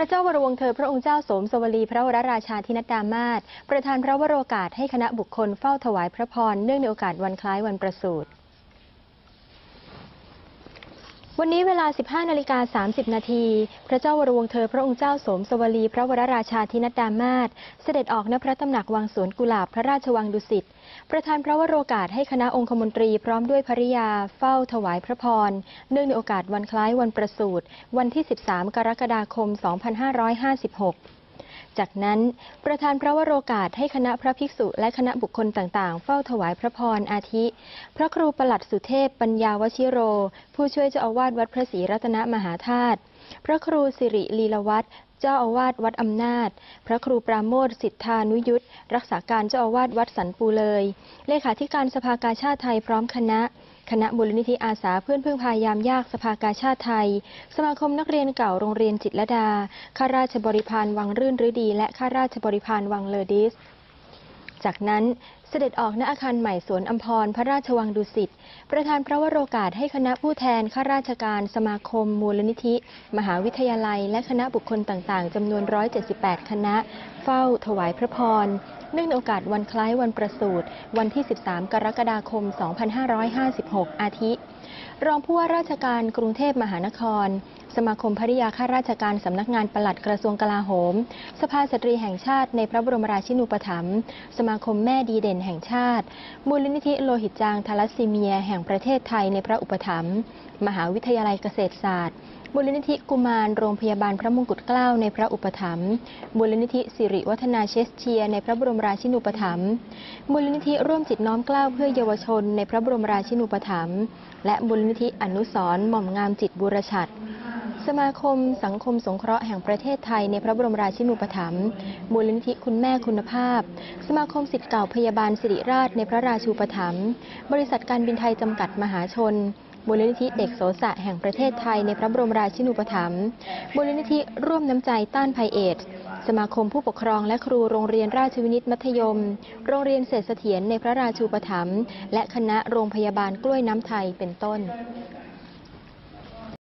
ระเจ้าวรวงเธอพระองค์เจ้าสมสวลีพระวรราชาธินัดดามาศประธานพระวโรกาสให้คณะบุคคลเฝ้าถวายพระพรเนื่องในโอกาสวันคล้ายวันประสูติ วันนี้เวลา 15 นาฬิกา 30 นาที พระเจ้าวรวงศ์เธอพระองค์เจ้าสมสวลี พระวรราชาธินัดดามาศเสด็จออกณพระตำหนักวังสวนกุหลาบพระราชวังดุสิต ประธานพระวโรกาสให้คณะองคมนตรีพร้อมด้วยภริยา เฝ้าถวายพระพร เนื่องในโอกาสวันคล้ายวันประสูติวันที่ 13 กรกฎาคม 2556 จากนั้นประธานพระวโรกาสให้คณะพระภิกษุและคณะบุคคลต่างๆ เฝ้าถวายพระพรอาทิ พระครูประหลัดสุเทพปัญญาวชิโร ผู้ช่วยเจ้าอาวาสวัดพระศรีรัตนมหาธาตุพระครูสิริลีลวัฒน์เจ้าอาวาสวัดอำนาจ พระครูปราโมทสิทธานุยุทธรักษาการเจ้าอาวาสวัดสันปูเลย เลขาธิการสภากาชาติไทยพร้อมคณะ คณะมูลนิธิอาสาเพื่อนพึ่งพายามยากสภากาชาติไทย สมาคมนักเรียนเก่าโรงเรียนจิตรดา ข้าราชบริพารวังรื่นฤดี และข้าราชบริพารวังเลอดิส จากนั้นเสด็จออกณอาคารใหม่สวนอัมพรพระราชวังดุสิต ประธานพระวโรกาสให้คณะผู้แทนข้าราชการสมาคมมูลนิธิ มหาวิทยาลัย และคณะบุคคลต่างๆจำนวน 178 คณะ เฝ้าถวายพระพร เนื่องในโอกาสวันคล้ายวันประสูติวันที่ 13 กรกฎาคม 2556 อาทิ รองผู้ว่าราชการกรุงเทพมหานคร สมาคมภริยาข้าราชการสำนักงานปลัดกระทรวงกลาโหม สภาสตรีแห่งชาติในพระบรมราชินูปถัมภ์สมาคมแม่ดีเด่นแห่งชาติ มูลนิธิโลหิตจางทาลัสซีเมีย แห่งประเทศไทยในพระอุปถัมภ์มหาวิทยาลัยเกษตรศาสตร์มูลนิธิกุมารโรงพยาบาลพระมงกุฎเกล้าในพระอุปถัมภ์มูลนิธิสิริวัฒนาเชสเชีย ในพระบรมราชินูปถัมภ์มูลนิธิร่วมจิตน้อมเกล้าเพื่อเยาวชน ในพระบรมราชินูปถัมภ์และมูลนิธิอนุสร์หม่อมงามจิตบุรชัด สมาคมสังคมสงเคราะห์แห่งประเทศไทยในพระบรมราชินูปถัมภ์มูลนิธิคุณแม่คุณภาพ สมาคมสิทธิ์เก่าพยาบาลสิริราชในพระราชูปถัมภ์บริษัทการบินไทยจำกัดมหาชนมูลนิธิเด็กโสสะแห่งประเทศไทยในพระบรมราชินูปถัมภ์มูลนิธิร่วมน้ำใจต้านภัยเอดสมาคมผู้ปกครองและครูโรงเรียนราชวินิตมัธยม โรงเรียนเศรษฐเสถียรในพระราชูปถัมภ์และคณะโรงพยาบาลกล้วยน้ำไทยเป็นต้น